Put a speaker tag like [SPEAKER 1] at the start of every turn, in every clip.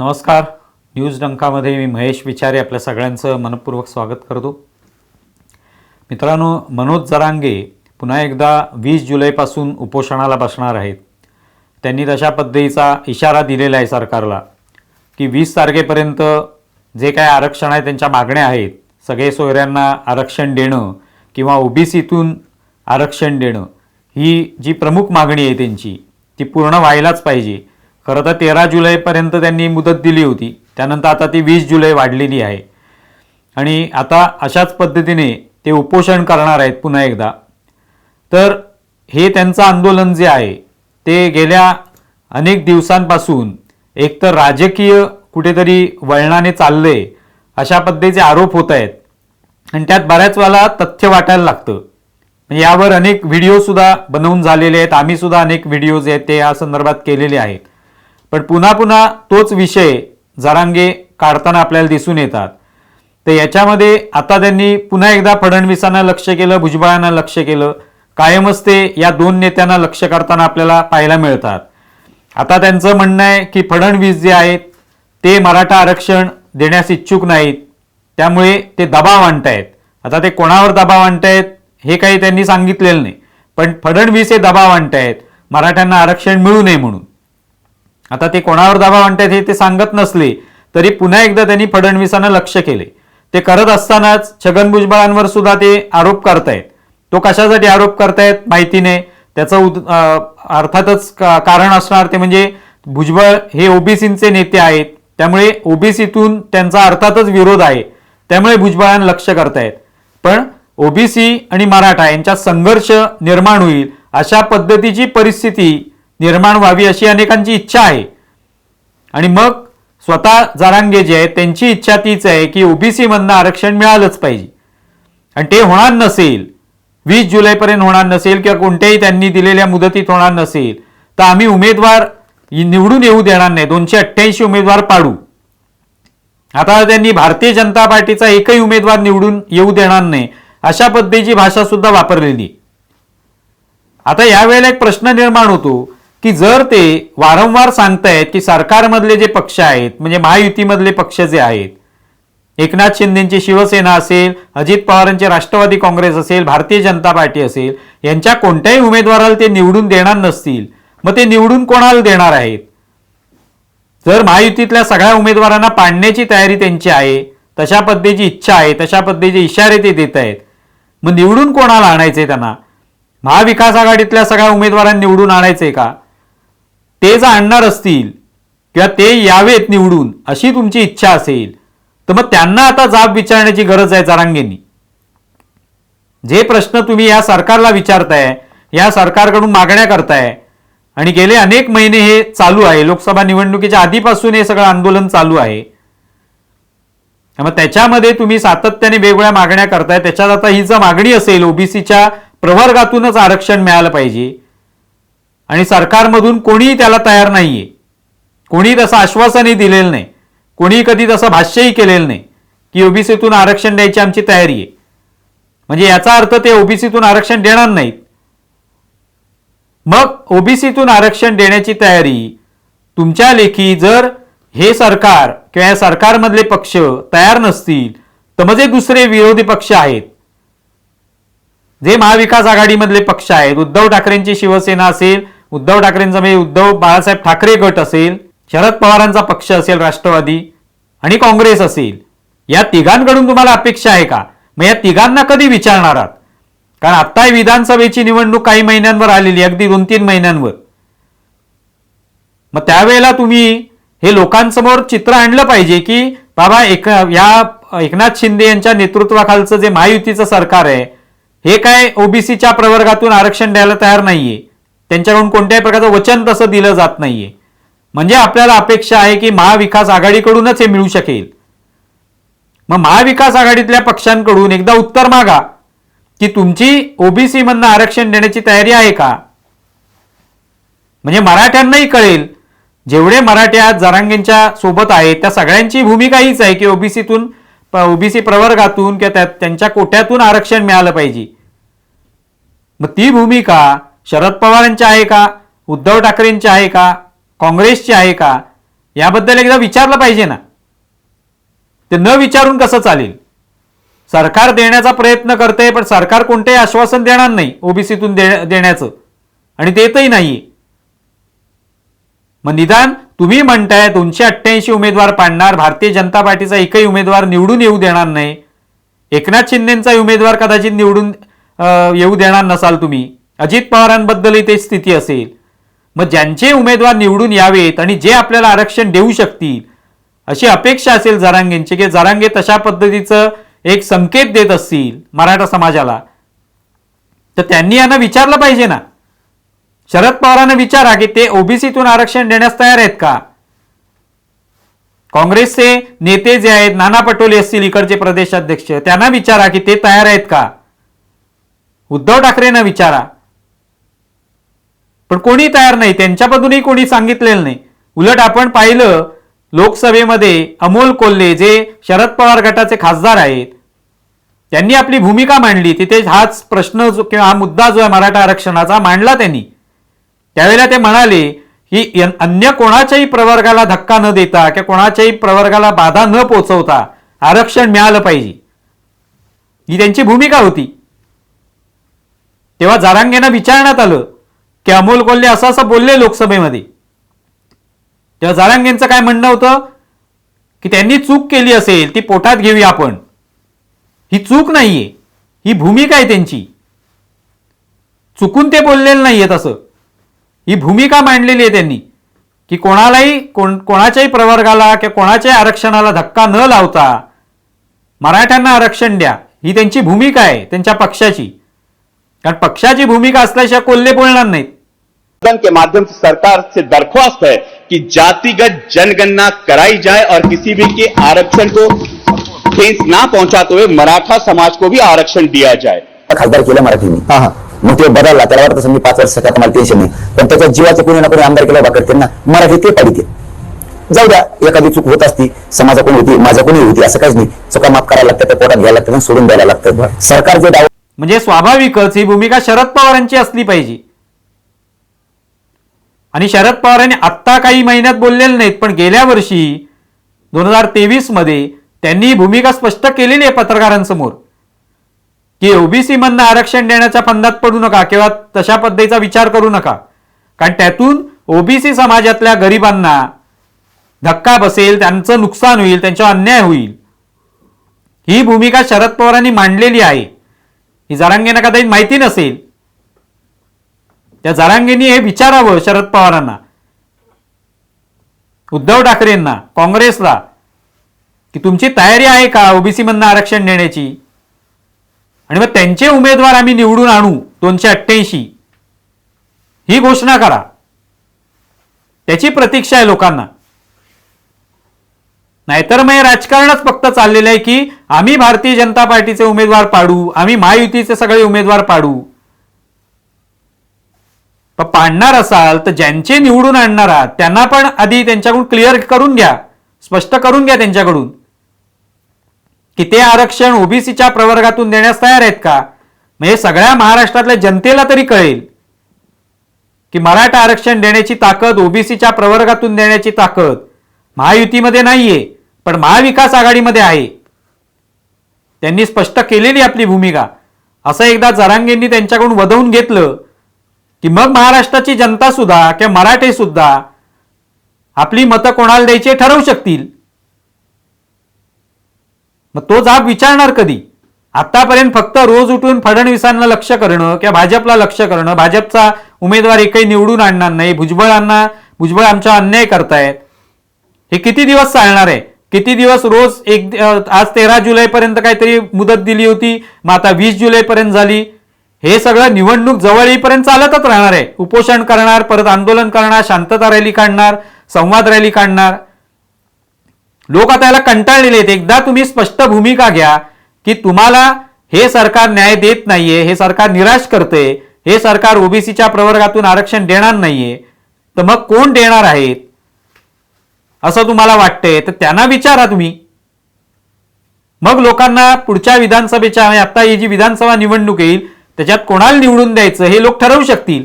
[SPEAKER 1] नमस्कार. न्यूज डंकामध्ये मी महेश विचारे आपल्या सगळ्यांचं मनपूर्वक स्वागत करतो. मित्रांनो मनोज जरांगे पुन्हा एकदा वीस जुलैपासून उपोषणाला बसणार आहेत. त्यांनी तशा पद्धतीचा इशारा दिलेला आहे सरकारला की वीस तारखेपर्यंत जे काय आरक्षण आहे त्यांच्या मागण्या आहेत सगळे सोयऱ्यांना आरक्षण देणं किंवा ओबीसीतून आरक्षण देणं ही जी प्रमुख मागणी आहे त्यांची ती पूर्ण व्हायलाच पाहिजे. खरं तर तेरा जुलैपर्यंत त्यांनी मुदत दिली होती. त्यानंतर आता ती वीस जुलै वाढलेली आहे. आणि आता अशाच पद्धतीने ते उपोषण करणार आहेत पुन्हा एकदा. तर हे त्यांचं आंदोलन जे आहे ते गेल्या अनेक दिवसांपासून एकतर राजकीय कुठेतरी वळणाने चाललंय अशा पद्धतीचे आरोप होत आहेत. आणि त्यात बऱ्याच वेळा तथ्य वाटायला लागतं. यावर अनेक व्हिडिओसुद्धा बनवून झालेले आहेत. आम्ही सुद्धा अनेक व्हिडिओज आहेत ते या संदर्भात केलेले आहेत. पण पुन्हा पुन्हा तोच विषय जरांगे काढताना आपल्याला दिसून येतात. तर याच्यामध्ये आता त्यांनी पुन्हा एकदा फडणवीसांना लक्ष केलं भुजबळांना लक्ष केलं. कायमच ते या दोन नेत्यांना लक्ष करताना आपल्याला पाहायला मिळतात. आता त्यांचं म्हणणं आहे की फडणवीस जे आहेत ते मराठा आरक्षण देण्यास इच्छुक नाहीत. त्यामुळे ते दबाव आणतायत. आता ते कोणावर दबाव आणतायत हे काही त्यांनी सांगितलेलं नाही. पण फडणवीस हे दबाव आणतायत. मराठ्यांना आरक्षण मिळू नये म्हणून. आता ते कोणावर दाबा आणतात हे ते सांगत नसले तरी पुन्हा एकदा त्यांनी फडणवीसांना लक्ष केले. ते करत असतानाच छगन भुजबळांवर सुद्धा ते आरोप करतायत. तो कशासाठी आरोप करतायत माहिती नाही. त्याचं उद अर्थातच का- कारण असणार ते म्हणजे भुजबळ हे ओबीसींचे नेते आहेत. त्यामुळे ओबीसीतून त्यांचा अर्थातच विरोध आहे. त्यामुळे भुजबळांना लक्ष करतायत. पण ओबीसी आणि मराठा यांच्यात संघर्ष निर्माण होईल अशा पद्धतीची परिस्थिती निर्माण व्हावी अशी अनेकांची इच्छा आहे. आणि मग स्वतः जारांगे जे आहेत त्यांची इच्छा तीच आहे की ओबीसी मधनं आरक्षण मिळालंच पाहिजे. आणि ते होणार नसेल वीस जुलैपर्यंत होणार नसेल किंवा कोणत्याही त्यांनी दिलेल्या मुदतीत होणार नसेल तर आम्ही उमेदवार निवडून येऊ देणार नाही. दोनशे अठ्ठ्याऐंशी उमेदवार पाडू. आता त्यांनी भारतीय जनता पार्टीचा एकही उमेदवार निवडून येऊ देणार नाही अशा पद्धतीची भाषा सुद्धा वापरलेली. आता यावेळेला एक प्रश्न निर्माण होतो की जर ते वारंवार सांगतायत की सरकारमधले जे पक्ष आहेत म्हणजे महायुतीमधले पक्ष जे आहेत एकनाथ शिंदेची शिवसेना असेल अजित पवारांचे राष्ट्रवादी काँग्रेस असेल भारतीय जनता पार्टी असेल यांच्या कोणत्याही उमेदवाराला ते निवडून देणार नसतील मग ते निवडून कोणाला देणार आहेत? जर महायुतीतल्या सगळ्या उमेदवारांना पाडण्याची तयारी त्यांची आहे तशा पद्धतीची इच्छा आहे तशा पद्धतीचे इशारे ते देत आहेत मग निवडून कोणाला आणायचे त्यांना? महाविकास आघाडीतल्या सगळ्या उमेदवारांना निवडून आणायचे का? ते जर आणणार असतील किंवा ते यावेत निवडून अशी तुमची इच्छा असेल तर मग त्यांना आता जाब विचारण्याची गरज आहे जरांगेंनी. जे प्रश्न तुम्ही या सरकारला विचारताय या सरकारकडून मागण्या करताय आणि गेले अनेक महिने हे चालू आहे लोकसभा निवडणुकीच्या आधीपासून हे सगळं आंदोलन चालू आहे. मग त्याच्यामध्ये तुम्ही सातत्याने वेगवेगळ्या मागण्या करताय त्याच्यात आता ही जर मागणी असेल ओबीसीच्या प्रवर्गातूनच आरक्षण मिळालं पाहिजे आणि सरकारमधून कोणीही त्याला तयार नाहीये. कोणी तसं आश्वासनही दिलेलं नाही. कोणी कधी तसं भाष्यही केलेलं नाही की ओबीसीतून आरक्षण द्यायची आमची तयारी आहे. म्हणजे याचा अर्थ ते ओबीसीतून आरक्षण देणार नाहीत. मग ओबीसीतून आरक्षण देण्याची तयारी तुमच्या लेखी जर हे सरकार किंवा या सरकारमधले पक्ष तयार नसतील तर मग जे दुसरे विरोधी पक्ष आहेत जे महाविकास आघाडीमधले पक्ष आहेत उद्धव ठाकरेंची शिवसेना असेल उद्धव ठाकरेंचा म्हणजे उद्धव बाळासाहेब ठाकरे गट असेल शरद पवारांचा पक्ष असेल राष्ट्रवादी आणि काँग्रेस असेल या तिघांकडून तुम्हाला अपेक्षा आहे का? मग या तिघांना कधी विचारणार आहात? कारण आता विधानसभेची निवडणूक काही महिन्यांवर आलेली अगदी दोन तीन महिन्यांवर. मग त्यावेळेला तुम्ही हे लोकांसमोर चित्र आणलं पाहिजे की बाबा एक या एकनाथ शिंदे यांच्या नेतृत्वाखालचं जे महायुतीचं सरकार आहे हे काय ओबीसीच्या प्रवर्गातून आरक्षण द्यायला तयार नाहीये. त्यांच्याकडून कोणत्याही प्रकारचं वचन तसं दिलं जात नाहीये. म्हणजे आपल्याला अपेक्षा आहे की महाविकास आघाडीकडूनच हे मिळू शकेल. मग महाविकास आघाडीतल्या पक्षांकडून एकदा उत्तर मागा की तुमची ओबीसी मधनं आरक्षण देण्याची तयारी आहे का? म्हणजे मराठ्यांनाही कळेल जेवढे मराठी आज जरांगेंच्या सोबत आहेत त्या सगळ्यांची भूमिका हीच आहे की ओबीसीतून ओबीसी प्रवर्गातून किंवा त्यांच्या कोट्यातून आरक्षण मिळालं पाहिजे. मग ती भूमिका शरद पवारांची आहे का? उद्धव ठाकरेंची आहे का? काँग्रेसची आहे का? याबद्दल एकदा विचारलं पाहिजे ना. ते न विचारून कसं चालेल? सरकार देण्याचा प्रयत्न करते पण सरकार कोणतेही आश्वासन देणार नाही ओबीसीतून दे देण्याचं. आणि देतही नाही मग निदान तुम्ही म्हणताय दोनशे अठ्ठ्याऐंशी उमेदवार पाडणार भारतीय जनता पार्टीचा एकही उमेदवार निवडून येऊ देणार नाही. एकनाथ शिंदेचा उमेदवार कदाचित निवडून येऊ देणार नसाल तुम्ही. अजित पवारांबद्दलही ते स्थिती असेल. मग ज्यांचे उमेदवार निवडून यावेत आणि जे आपल्याला आरक्षण देऊ शकतील अशी अपेक्षा असेल जरांगेंची की जरांगे तशा पद्धतीचं एक संकेत देत असतील मराठा समाजाला. तर त्यांनी यांना विचारलं पाहिजे ना. शरद पवारांना विचारा की ते ओबीसीतून आरक्षण देण्यास तयार आहेत का? काँग्रेसचे नेते जे आहेत नाना पटोले असतील इकडचे प्रदेशाध्यक्ष त्यांना विचारा की ते तयार आहेत का? उद्धव ठाकरेंना विचारा. पण कोणी तयार नाही त्यांच्यामधूनही कोणी सांगितलेलं नाही. उलट आपण पाहिलं लोकसभेमध्ये अमोल कोल्हे जे शरद पवार गटाचे खासदार आहेत त्यांनी आपली भूमिका मांडली. तिथे हाच प्रश्न जो किंवा हा मुद्दा जो आहे मराठा आरक्षणाचा मांडला त्यांनी. त्यावेळेला ते म्हणाले की अन्य कोणाच्याही प्रवर्गाला धक्का न देता किंवा कोणाच्याही प्रवर्गाला बाधा न पोचवता आरक्षण मिळालं पाहिजे. ही त्यांची भूमिका होती. तेव्हा जारांगेंना विचारण्यात आलं की अमोल कोल्हे असं असं बोलले लोकसभेमध्ये. तेव्हा जारांगेंचं काय म्हणणं होतं? की त्यांनी चूक केली असेल ती पोटात घेऊया आपण. ही चूक नाहीये. ही भूमिका आहे त्यांची. चुकून ते बोललेलं नाहीये तसं. ही भूमिका मांडलेली आहे त्यांनी. की कोणालाही कोण कोणाच्याही प्रवर्गाला किंवा कोणाच्याही आरक्षणाला धक्का न लावता मराठ्यांना आरक्षण द्या. ही त्यांची भूमिका आहे त्यांच्या पक्षाची. कारण पक्षाची भूमिका असल्याशिवाय कोल्हे बोलणार नाहीत.
[SPEAKER 2] सदन के माध्यम से सरकार से दरख्वास्त है कि जातिगत जनगणना कराई जाए और किसी भी के आरक्षण को ठेस ना पहुंचाते हुए मराठा समाज को भी आरक्षण दिया जाए।
[SPEAKER 3] खासदार केलं मराठीने. हा हा. मग ते बदलला त्याला वाटतं समजा पाच वर्ष आता मला टेन्शन नाही. पण त्याच्या जीवाचे कोणी ना कोणी आमदार केला उभा करते ना मराठी ते पाडिते जाऊ द्या एखादी चूक होत असती समाजा कोणी होती माझ्या कोणी होती असं काहीच नाही. चुका माफ करायला लागतात त्या पोटात घ्यायला लागतात आणि सोडून द्यायला लागतं सरकार जे दावा
[SPEAKER 1] म्हणजे स्वाभाविकच ही भूमिका शरद पवारांची असली पाहिजे. आणि शरद पवारांनी आत्ता काही महिन्यात बोललेले नाहीत पण गेल्या वर्षी दोन हजार तेवीसमध्ये त्यांनी ही भूमिका स्पष्ट केलेली आहे पत्रकारांसमोर. की ओबीसी मधनं आरक्षण देण्याच्या फंदात पडू नका किंवा तशा पद्धतीचा विचार करू नका. कारण त्यातून ओबीसी समाजातल्या गरिबांना धक्का बसेल त्यांचं नुकसान होईल त्यांच्यावर अन्याय होईल. ही भूमिका शरद पवारांनी मांडलेली आहे. ही जरांगेंना कदाचित माहिती नसेल. त्या जरांगेंनी हे विचारावं शरद पवारांना. उद्धव ठाकरेंना काँग्रेसला की तुमची तयारी आहे का ओबीसी मधनं आरक्षण देण्याची? आणि मग त्यांचे उमेदवार आम्ही निवडून आणू दोनशे अठ्ठ्याऐंशी. ही घोषणा करा. त्याची प्रतीक्षा आहे लोकांना. नाहीतर मग राजकारणच फक्त चाललेलं आहे की आम्ही भारतीय जनता पार्टीचे उमेदवार पाडू आम्ही महायुतीचे सगळे उमेदवार पाडू. पाडणार असाल तर ज्यांचे निवडून आणणार आहात त्यांना पण आधी त्यांच्याकडून क्लिअर करून घ्या स्पष्ट करून घ्या त्यांच्याकडून. की ते आरक्षण ओबीसीच्या प्रवर्गातून देण्यास तयार आहेत का? म्हणजे सगळ्या महाराष्ट्रातल्या जनतेला तरी कळेल. की मराठा आरक्षण देण्याची ताकद ओबीसीच्या प्रवर्गातून देण्याची ताकद महायुतीमध्ये नाहीये. पण महाविकास आघाडीमध्ये आहे. त्यांनी स्पष्ट केलेली आपली भूमिका. असं एकदा जरांगेंनी त्यांच्याकडून वधवून घेतलं की मग महाराष्ट्राची जनता सुद्धा किंवा मराठे सुद्धा आपली मतं कोणाला द्यायची ठरवू शकतील? मग तो जाब विचारणार कधी? आतापर्यंत फक्त रोज उठून फडणवीसांना लक्ष करणं किंवा भाजपला लक्ष करणं भाजपचा उमेदवार एकही निवडून आणणार नाही भुजबळांना भुजबळ आमचा अन्याय करतायत हे किती दिवस चालणार आहे? किती दिवस रोज एक आज तेरा जुलैपर्यंत काहीतरी मुदत दिली होती मग आता वीस जुलैपर्यंत झाली. हे सगळं निवडणूक जवळ येईपर्यंत चालतच राहणार आहे. उपोषण करणार परत आंदोलन करणार शांतता रॅली काढणार संवाद रॅली काढणार. लोक आता याला कंटाळलेले आहेत. एकदा तुम्ही स्पष्ट भूमिका घ्या की तुम्हाला हे सरकार न्याय देत नाहीये हे सरकार निराश करते हे सरकार ओबीसीच्या प्रवर्गातून आरक्षण देणार नाहीये तर मग कोण देणार आहेत? असं तुम्हाला वाटतंय तर त्यांना विचारा तुम्ही. मग लोकांना पुढच्या विधानसभेच्या म्हणजे आता ही जी विधानसभा निवडणूक येईल त्याच्यात कोणाला निवडून द्यायचं हे लोक ठरवू शकतील.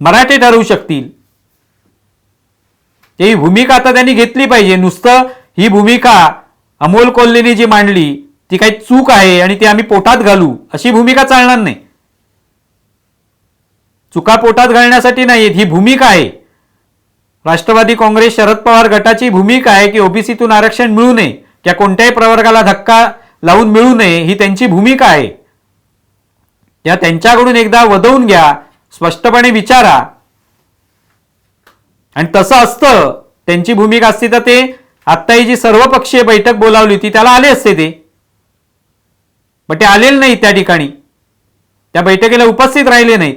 [SPEAKER 1] मराठे ठरवू शकतील. ही भूमिका आता त्यांनी घेतली पाहिजे. नुसतं ही भूमिका अमोल कोल्हेने जी मांडली ती काही चूक आहे आणि ती आम्ही पोटात घालू अशी भूमिका चालणार नाही. चुका पोटात घालण्यासाठी नाही ही भूमिका आहे. राष्ट्रवादी काँग्रेस शरद पवार गटाची भूमिका आहे की ओबीसीतून आरक्षण मिळू नये किंवा कोणत्याही प्रवर्गाला धक्का लावून मिळू नये ही त्यांची भूमिका आहे. या त्यांच्याकडून एकदा वदवून घ्या स्पष्टपणे विचारा. आणि तसं असतं त्यांची भूमिका असती तर ते आत्ता ही जी सर्वपक्षीय बैठक बोलावली होती त्याला आले असते ते. पण ते आलेले नाही त्या ठिकाणी. त्या बैठकीला उपस्थित राहिले नाहीत.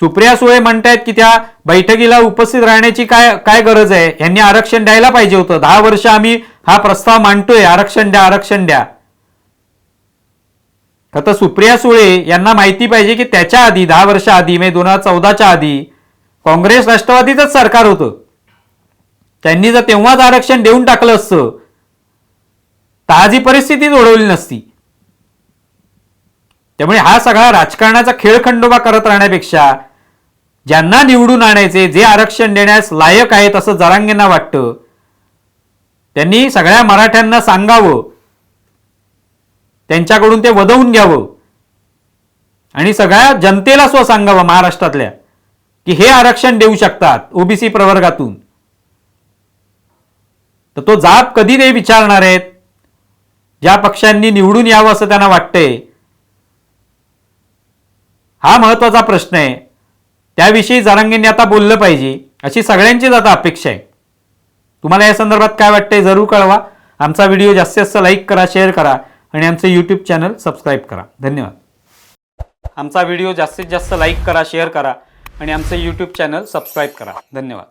[SPEAKER 1] सुप्रिया सुळे म्हणतायत की त्या बैठकीला उपस्थित राहण्याची काय काय गरज आहे? यांनी आरक्षण द्यायला पाहिजे होतं. दहा वर्ष आम्ही हा प्रस्ताव मांडतोय. आरक्षण द्या आरक्षण द्या. आता सुप्रिया सुळे यांना माहिती पाहिजे की त्याच्या आधी दहा वर्ष आधी म्हणजे दोन हजार चौदाच्या आधी काँग्रेस राष्ट्रवादीचंच सरकार होतं. त्यांनी जर तेव्हाच आरक्षण देऊन टाकलं असतं तर आज ही परिस्थितीच ओढवली नसती. त्यामुळे हा सगळा राजकारणाचा खेळखंडोबा करत राहण्यापेक्षा ज्यांना निवडून आणायचे जे आरक्षण देण्यास लायक आहेत असं जरांगेंना वाटतं त्यांनी सगळ्या मराठ्यांना सांगावं. त्यांच्याकडून ते वदवून घ्यावं. आणि सगळ्या जनतेला स्व सांगावं महाराष्ट्रातल्या की हे आरक्षण देऊ शकतात ओबीसी प्रवर्गातून. तर तो जाब कधी ते विचारणार आहेत. ज्या पक्षांनी निवडून यावं असं त्यांना वाटतंय हा महत्त्वाचा प्रश्न आहे. त्याविषयी जरांगेंनी आता बोललं पाहिजे अशी सगळ्यांचीच आता अपेक्षा आहे. तुम्हाला या संदर्भात काय वाटतंय जरूर कळवा. आमचा व्हिडिओ जास्तीत जास्त लाईक करा शेअर करा आणि आमचं यूट्यूब चॅनल सबस्क्राईब करा. धन्यवाद. आमचा व्हिडिओ जास्तीत जास्त लाईक करा शेअर करा आणि आमचं यूट्यूब चॅनल सबस्क्राईब करा. धन्यवाद.